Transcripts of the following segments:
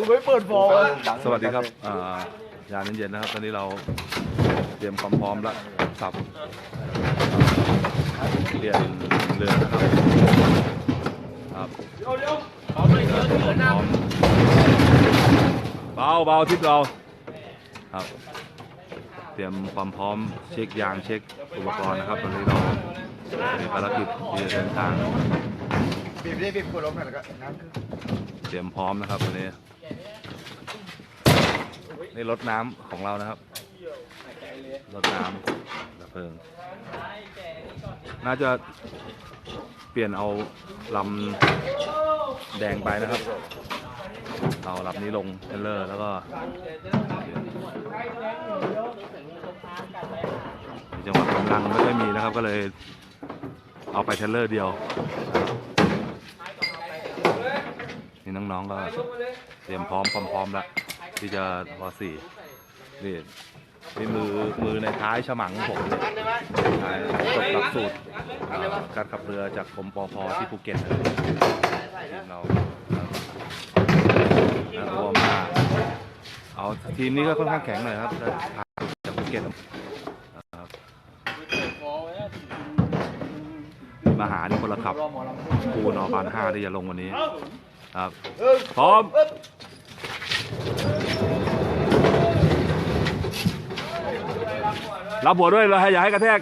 กูไม่เปิดฟอร์สวัสดีครับอ่ายามเย็นๆนะครับ ตอนนี้เราเตรียมความพร้อมแล้วสับเปลี่ยนเรือนะครับครับเตรียมความพร้อมเบาเบาทิศเราครับ เตรียมความพร้อมเช็คยางเช็คอุปกรณ์นะครับ ตอนนี้เรามีภารกิจที่จะเดินทางบีบได้บีบกดลงหน่อยแล้วก็น้ำขึ้นเตรียมพร้อมนะครับวันนี้ นี่รถน้ำของเรานะครับรถน้ำดับเพลิง น่าจะเปลี่ยนเอาลำแดงไปนะครับ เอาลำนี้ลงเทเลอร์แล้วก็จังหวัดกำลังไม่ค่อยมีนะครับก็เลยเอาไปเทเลอร์เดียว นี่น้องๆก็เตรียมพร้อมพร้อมๆแล้วที่จะวสี่นี่นี่มือมือในท้ายฉมังผมท้ายจบหลักสูตรเอ่อการขับเรือจากกรมปอพที่ภูเก็ตนะครับทีมเราครับรวมมาเอาทีมนี้ก็ค่อนข้างแข็งหน่อยครับจากภูเก็ตนะครับมาหานี่คนละขับปูนอพานห้าที่จะลงวันนี้ ครับพร้อมรับหัวด้วยเลยอย่าให้กระแทก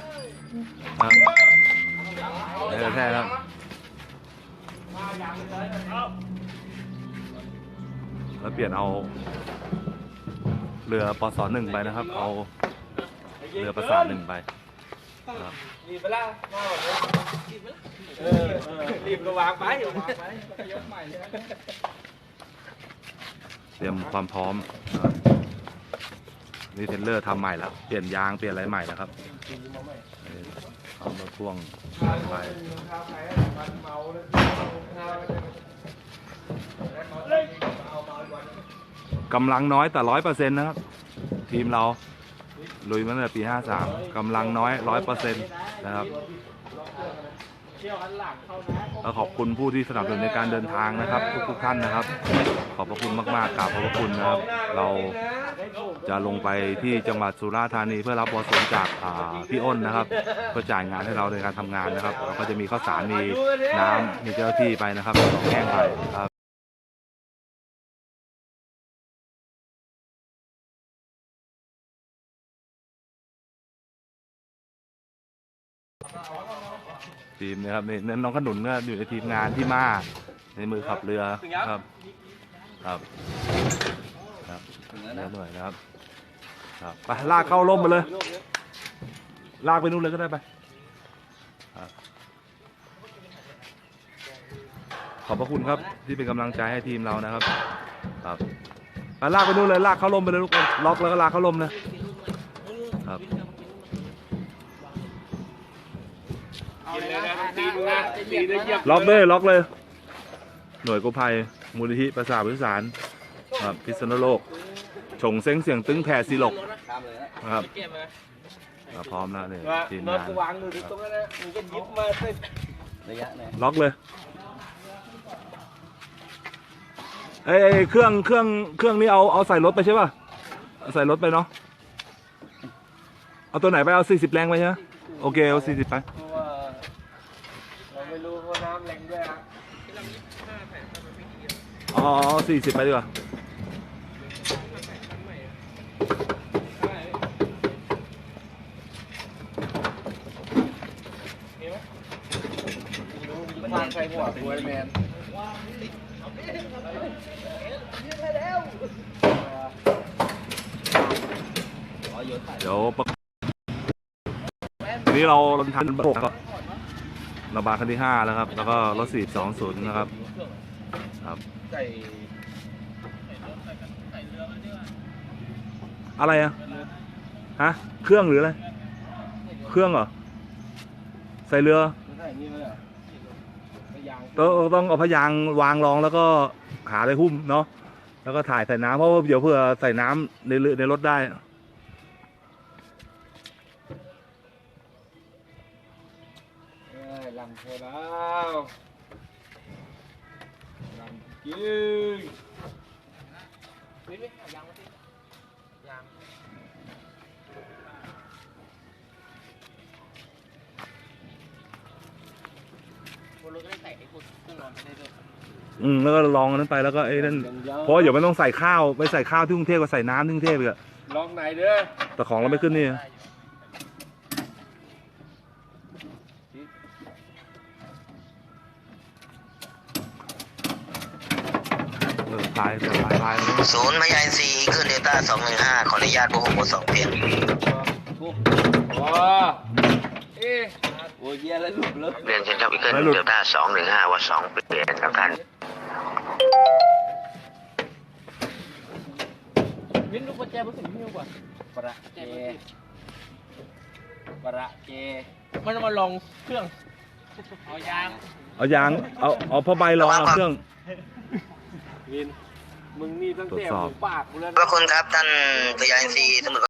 ครับอย่าให้กระแทกครับแล้วเปลี่ยนเอา เรือปศหนึ่งไปนะครับ เอาเรือประสานหนึ่งไปครับรีบไปละมาหมดเลย เออเออรีบก็วางไปวางไปยกใหม่เตรียมความพร้อมนะครับนี่เทรลเลอร์ทำใหม่แล้ว เปลี่ยนยางเปลี่ยนอะไรใหม่แล้วครับนี่เอามาพ่วงไปกำลังน้อยแต่ร้อยเปอร์เซ็นต์นะครับ ทีมเรา ลุยมาตั้งแต่ปี 53กำลังน้อยร้อยเปอร์เซ็นต์นะครับ ก็ขอบคุณผู้ที่สนับสนุนในการเดินทางนะครับ ทุกๆท่านนะครับ ขอบพระคุณมากๆกราบขอบพระคุณนะครับ เราจะลงไปที่จังหวัดสุราษฎร์ธานีเพื่อรับบอสนจากพี่อ้นนะครับเพื่อจ่ายงานให้เราในการทำงานนะครับเราก็จะมีข้าวสารมีน้ำมีเจ้าที่ไปนะครับแห้งไปครับ ทีมนะครับนี่น้องขนุนก็อยู่ในทีมงานที่มาในมือขับเรือครับ ครับครับแล้วหน่วยนะครับครับไปลากเข้าร่มไปเลย ลากไปนู่นเลยก็ได้ไปครับขอบพระคุณครับที่เป็นกำลังใจให้ทีมเรานะครับ ครับไปลากไปนู่นเลยลากเข้าร่มไปเลยลูกล็อกแล้วก็ลากเข้าร่มนะค ลยนะตีมือนะตีเลยเหยียบล็อกเลยล็อกเลย หน่วยกู้ภัยมูลนิธิประสาทวิสารครับพิษณุโลกฉงเซ้งเสียงตึ้งแผ่สีหลกนะครับเก็บเลยครับพร้อมแล้วเนี่ยว่าทีมนอนงานกูวางอยู่ตรงนั้นนะมึงก็หยิบมาเส้นล็อกเลยเอ้ยเอ้ยเครื่องเครื่องเครื่องนี้เอาเอาใส่รถไปใช่ป่ะเอาใส่รถไปเนาะเอาตัวไหนไปเอาสี่สิบแรงไปใช่ไหมโอเคเอาสี่สิบไป เพราะว่าเราไม่ รู้ว่าน้ำแรงด้วยอะอ๋อสี่สิบไปดีกว่าฟาดใส่หัวกูไอ้แมนเดี๋ยวประวันนี้เราลงทันบกครับ ระบาดคันที่ห้าแล้วครับ แล้วก็รถสี่สองศูนย์นะครับครับใส่อะไรอะฮะ เครื่องหรืออะไร เครื่องเหรอ ใส่เรือไม่ใส่นี่เลยอะพยางต้องต้องเอาพยางวางรองแล้วก็หาอะไรหุ้มเนาะ แล้วก็ถ่ายใส่น้ำเพราะว่าเดี๋ยวเผื่อใส่น้ำในเรือในรถได้ อแล้วลำจริงวินวินเอายางมาสิยางบนรถก็ได้ใส่ไอ้พวกเครื่องนอนไปได้ด้วยอืมแล้วก็ลองอันนั้นไปแล้วก็ไอ้นั่นเพราะว่าเดี๋ยวมันต้องใส่ข้าวไปใส่ข้าวที่กรุงเทพก็ใส่น้ำที่กรุงเทพอีกอะลองไหนเด้อแต่ของเราไม่ขึ้นนี่เออ พายเดี๋ยวพายพายไปศูนย์พยายซีขึ้นเดลต้าสองหนึ่งห้าขออนุญาตโบหกโบสองเปลี่ยนโอ้เอ๊ะโอ้ยเยี่ยแล้วหลุดเลยเรียนเชิญครับอีกขึ้นเดลต้าสองหนึ่งห้าว่าสองเปลี่ยนครับท่านวินลูกกุญแจมันถึงหิ้วกว่าประเจประเจมันมาลองเครื่อง เอายาง เอายาง เอาเอาผ้าใบรองเอาเครื่อง วินมึงนี่ตั้งแต่ตรวจสอบหัวปากกูแล้วขอบคุณครับท่านพยายซีสมุทร